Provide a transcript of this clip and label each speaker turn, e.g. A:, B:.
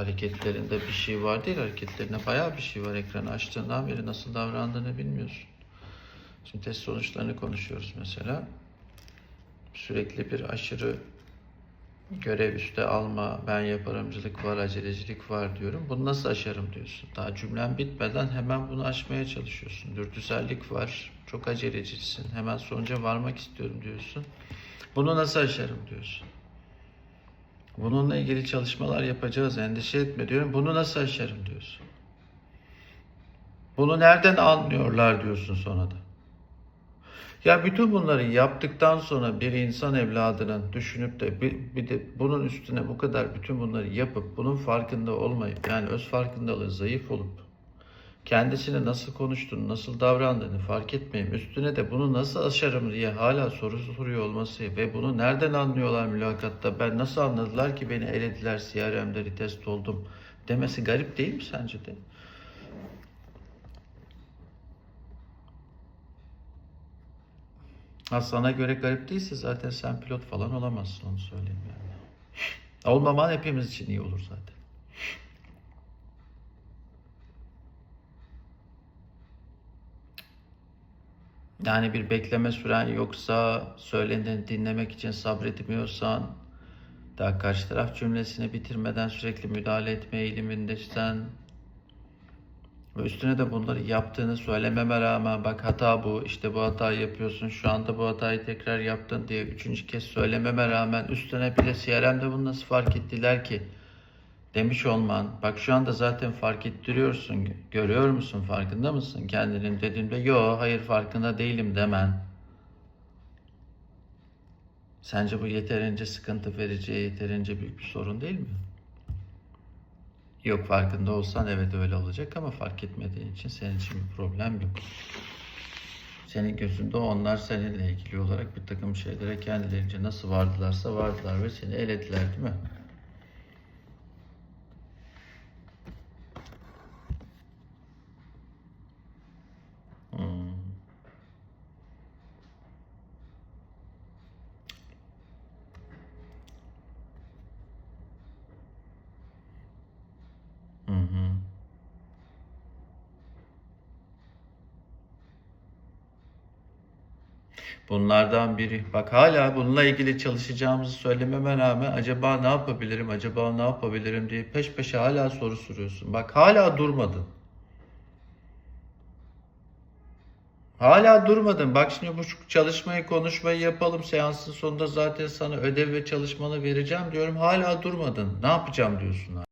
A: hareketlerinde bir şey var değil. Hareketlerinde bayağı bir şey var. Ekranı açtığından beri nasıl davrandığını bilmiyorsun. Şimdi test sonuçlarını konuşuyoruz mesela. Sürekli bir aşırı görev üste alma, ben yaparımcılık var, acelecilik var diyorum. Bunu nasıl aşarım diyorsun. Daha cümlen bitmeden hemen bunu aşmaya çalışıyorsun. Dürtüsellik var, çok acelecisin, hemen sonuca varmak istiyorum diyorsun. Bunu nasıl aşarım diyorsun. Bununla ilgili çalışmalar yapacağız, endişe etme diyorum. Bunu nasıl aşarım diyorsun. Bunu nereden anlıyorlar diyorsun sonra da. Ya bütün bunları yaptıktan sonra bir insan evladının düşünüp de bir, bir de bunun üstüne bu kadar bütün bunları yapıp bunun farkında olmayıp yani öz farkındalığı zayıf olup kendisine nasıl konuştuğunu, nasıl davrandığını fark etmeyip üstüne de bunu nasıl aşarım diye hala soru soruyor olması ve bunu nereden anlıyorlar mülakatta ben nasıl anladılar ki beni elediler CRM'de retest oldum demesi garip değil mi sence de? Ha sana göre garip değilse zaten sen pilot falan olamazsın onu söyleyeyim yani. Olmaman hepimiz için iyi olur zaten. Yani bir bekleme süren yoksa, söyleneni dinlemek için sabretmiyorsan, daha karşı taraf cümlesini bitirmeden sürekli müdahale etme eğilimindeysen ve üstüne de bunları yaptığını söylememe rağmen bak hata bu, işte bu hatayı yapıyorsun, şu anda bu hatayı tekrar yaptın diye üçüncü kez söylememe rağmen üstüne bir de CRM'de bunu nasıl fark ettiler ki demiş olman, bak şu anda zaten fark ettiriyorsun, görüyor musun, farkında mısın kendinin dediğimde yo hayır farkında değilim demen. Sence bu yeterince sıkıntı verici, yeterince büyük bir sorun değil mi? Yok farkında olsan evet öyle olacak ama fark etmediğin için senin için bir problem yok. Senin gözünde onlar seninle ilgili olarak bir takım şeylere kendilerince nasıl vardılarsa vardılar ve seni elediler değil mi? Bunlardan biri. Bak hala bununla ilgili çalışacağımızı söylememe rağmen acaba ne yapabilirim, acaba ne yapabilirim diye peş peşe hala soru soruyorsun. Bak hala durmadın. Hala durmadın. Bak şimdi bu çalışmayı, konuşmayı yapalım. Seansın sonunda zaten sana ödev ve çalışmanı vereceğim diyorum. Hala durmadın. Ne yapacağım diyorsun.